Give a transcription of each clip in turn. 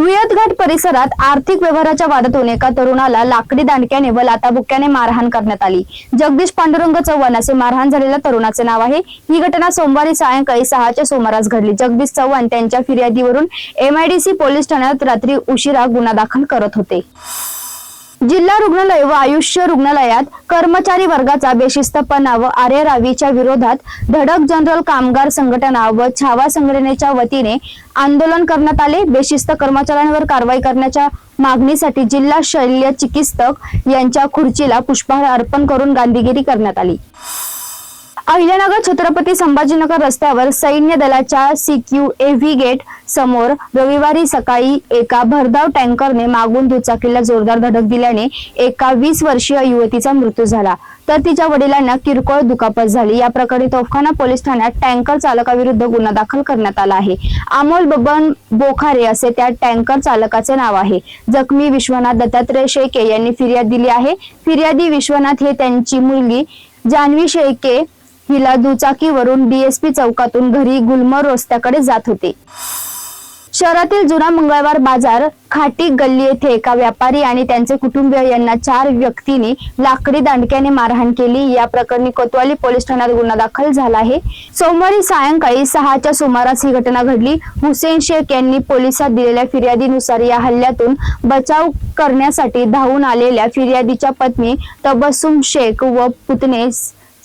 वियतघाट परिसरात आर्थिक व्यवहाराच्या वादातून एका तरुणाला लाकडी दांडक्याने व लाताबुक्याने मारहाण करण्यात आली. जगदीश पांडुरंग चव्हाण असे मारहाण झालेल्या तरुणाचे नाव आहे. ही घटना सोमवारी सायंकाळी सहाच्या सुमारास घडली. जगदीश चव्हाण त्यांच्या फिर्यादीवरून एमआयडीसी पोलीस ठाण्यात रात्री उशिरा गुन्हा दाखल करत होते. जिल्हा रुग्णालय व आयुष्य रुग्णालयात कर्मचारी वर्गाचा बेशिस्तपणा व आरेरावीच्या विरोधात धडक जनरल कामगार संघटना व छावा संघटनेच्या वतीने आंदोलन करण्यात आले. बेशिस्त कर्मचाऱ्यांवर कारवाई करण्याच्या मागणीसाठी जिल्हा शल्य चिकित्सक यांच्या खुर्चीला पुष्पहार अर्पण करून गांधीगिरी करण्यात आली. अहिल्यानगर छत्रपती संभाजीनगर रस्त्यावर सैन्य दलाच्या सीक्यू एव्ही गेट समोर रविवारी सकाळी एका भरधाव टँकरने मागून दुचाकीला जोरदार धडक दिल्याने एका वीस वर्षीय युवतीचा मृत्यू झाला. तर तिच्या वडिलांना किरकोळ दुखापत झाली. या प्रकरणी तोफखाना पोलीस ठाण्यात टँकर चालकाविरुद्ध गुन्हा दाखल करण्यात आला आहे. अमोल बबन बोखारे असे त्या टँकर चालकाचे नाव आहे. जखमी विश्वनाथ दत्तात्रय शेळके यांनी फिर्याद दिली आहे. फिर्यादी विश्वनाथ हे त्यांची मुलगी जान्हवी शेळके हिला दुचाकीवरून डीएसपी चौकातून घरी गुलमर रस्त्याकडे जात होती. शहरातील जुना मंगळवार बाजार खाटी गल्ली येथे एका व्यापारी आणि त्यांचे कुटुंबीय यांना चार व्यक्तींनी लाकडी दांडक्याने मारहाण केली. या प्रकरणी कोतवाली पोलीस ठाण्यात गुन्हा दाखल झाला आहे. सोमवारी सायंकाळी सहाच्या सुमारास ही घटना घडली. हुसेन शेख यांनी पोलिसात दिलेल्या फिर्यादीनुसार या हल्ल्यातून बचाव करण्यासाठी धावून आलेल्या फिर्यादीच्या पत्नी तबस्सुम शेख व पुतणे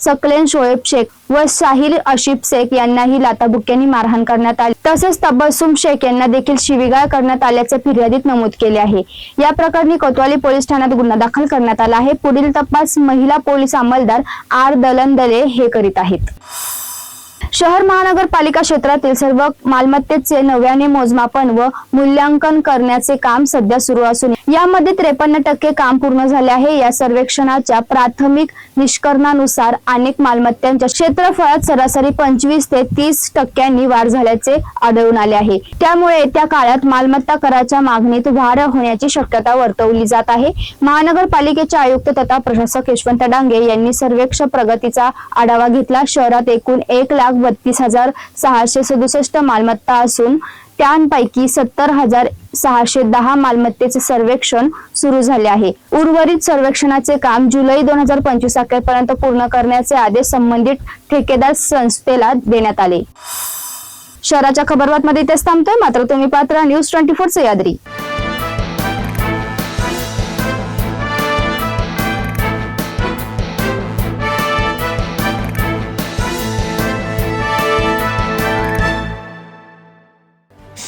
सकलेन शोएब शेख व साहिल अशिफ शेख यांनाही लाताबुक्यांनी मारहाण करण्यात आली. तसेच तबस्सुम शेख यांना देखील शिवीगाळ करण्यात आल्याचे फिर्यादीत नमूद केले आहे. या प्रकरणी कोतवाली पोलीस ठाण्यात गुन्हा दाखल करण्यात आला आहे. पुढील तपास महिला पोलीस अंमलदार आर दलंदले हे करीत आहेत. शहर महानगरपालिका क्षेत्रातील सर्व मालमत्तेचे नव्याने मोजमापन व मूल्यांकन करण्याचे काम सध्या सुरू असून यामध्ये त्रेपन्न टक्के काम पूर्ण झाले आहे. या सर्वेक्षणाच्या प्राथमिक निष्कर्णानुसार अनेक मालमत्तांच्या क्षेत्रफळात सरासरी पंचवीस ते तीस टक्क्यांनी वाढ झाल्याचे आढळून आले आहे. त्यामुळे येत्या काळात मालमत्ता कराच्या मागणीत वाढ होण्याची शक्यता वर्तवली जात आहे. महानगरपालिकेचे आयुक्त तथा प्रशासक यशवंत डांगे यांनी सर्वेक्षण प्रगतीचा आढावा घेतला. शहरात एकूण एक लाख लाख बत्तीस हजार सहाशे सदुसष्ट मालमत्ता असून त्यांपैकी सत्तर हजार सहाशे दहा मालमत्तेचे सर्वेक्षण सुरू झाले आहे. उर्वरित सर्वेक्षणाचे काम जुलै दोन हजार पंचवीस अखेरपर्यंत पूर्ण करण्याचे आदेश संबंधित ठेकेदार संस्थेला देण्यात आले. शहराच्या खबरबातमध्ये इथेच थांबतोय. मात्र तुम्ही पात्र न्यूज ट्वेंटी फोर सह्याद्री